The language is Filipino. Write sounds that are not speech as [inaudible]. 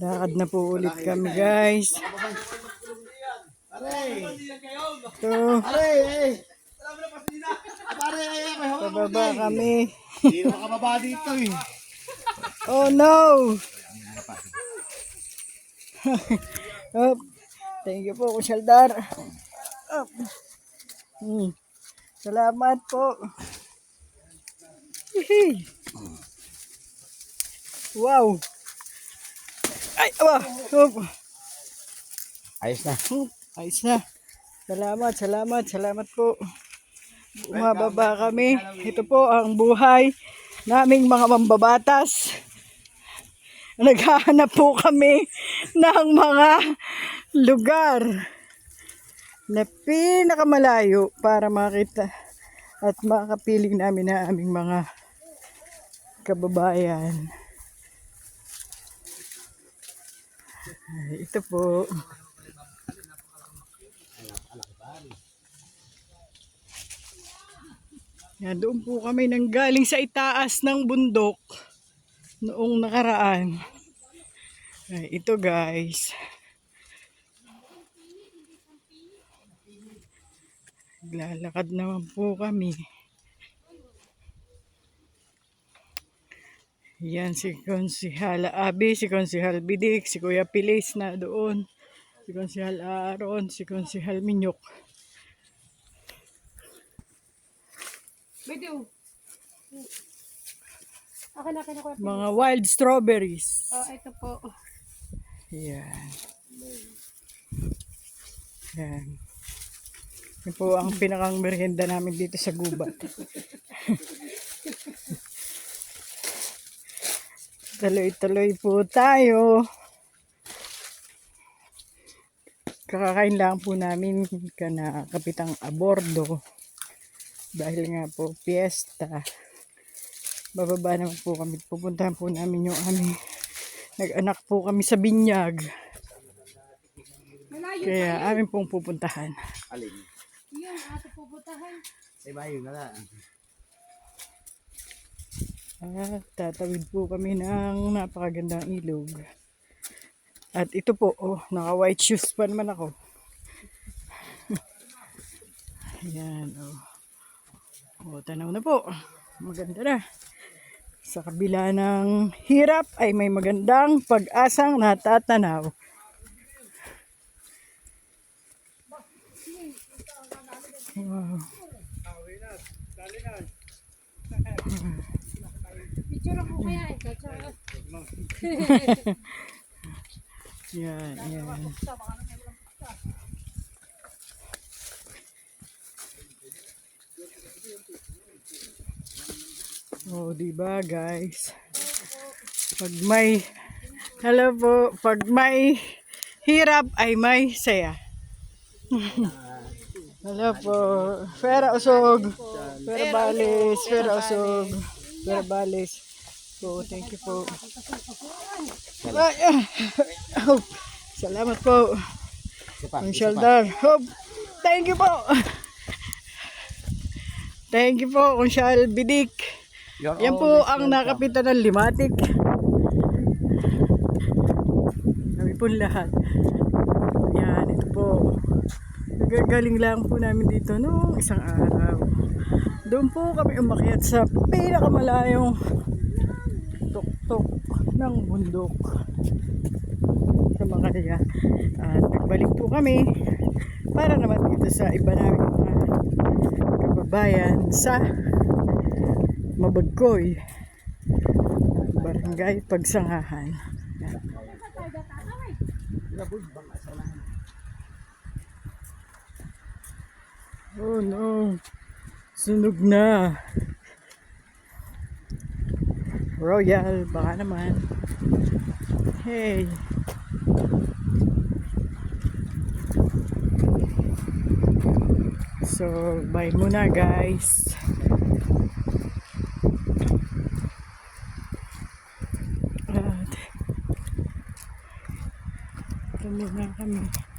Lakad na po ulit kami guys. Ito, Aray! Ay! Pare, ay, ay, may hawak ako pababa dyan. kami. Hindi makababa dito eh. Oh no! [laughs] Up. Thank you po, Kusyaldar. Up. Hmm. Salamat po. Wow. Ay, awa. Up. Ayos na. Hmm, Ayos na. Salamat, salamat, salamat po. Bumababa kami. Ito po ang buhay naming mga mambabatas. Naghahanap po kami ng mga lugar na pinakamalayo para makita at makapiling namin na aming mga kababayan. Ay, Ito po. Yan, doon po kami nang galing sa itaas ng bundok noong nakaraan. Ay, ito guys. Lalakad naman po kami. Yan si Konsihal Abi, si Konsihal Bidik, si Kuya Pilis na doon. Si Konsihal Aaron, si Konsihal Minyok. Video. Akin na kinukuha. Mga wild strawberries. Oh, ito po. Yan. Yan. Yan po ang pinakang merienda namin dito sa gubat. [laughs] Tuloy-tuloy po tayo. Kakakain lang po namin ka na kapitang abordo. Dahil nga po fiesta. Bababa naman po kami. Pupuntahan po namin yung aming nag-anak po kami sa binyag. Malayo Kaya amin pong pupuntahan. Alin? yung ato pupuntahan. Sa bayo na lang. At tatawid po kami ng napakagandang ilog. At ito po, oh, naka white shoes pa naman ako. [laughs] Ayan, oh. Oh, tanaw na po. Maganda na. Sa kabila ng hirap ay may magandang pag-asang natatanaw. Wow. Picture ako kaya ito. Tsaka, [laughs] Yan, yan. Oh, di ba guys? Pag may Hello po, pag may hirap ay may saya. [laughs] Hello po. Pera usog. Pera balis. Pera usog. Pera balis. Po, thank you po. Ay, ah. Oh, salamat po. Ang shoulder. Oh, thank you po. Thank you po, Kunsyal Bidik. Yan po ang nakapitan ng limatik. Kami po lahat. Yan, ito po. Nagagaling lang po namin dito noong isang araw. Doon po kami umakyat sa pinakamalayong tuktok ng bundok sa Makalya. At nagbalik po kami para naman dito sa iba namin mga kababayan sa Mabagkoy Barangay Pagsangahan. Oh no. Sunog na. Royal, baka naman. Hey. So, bye muna guys. At, ito muna kami.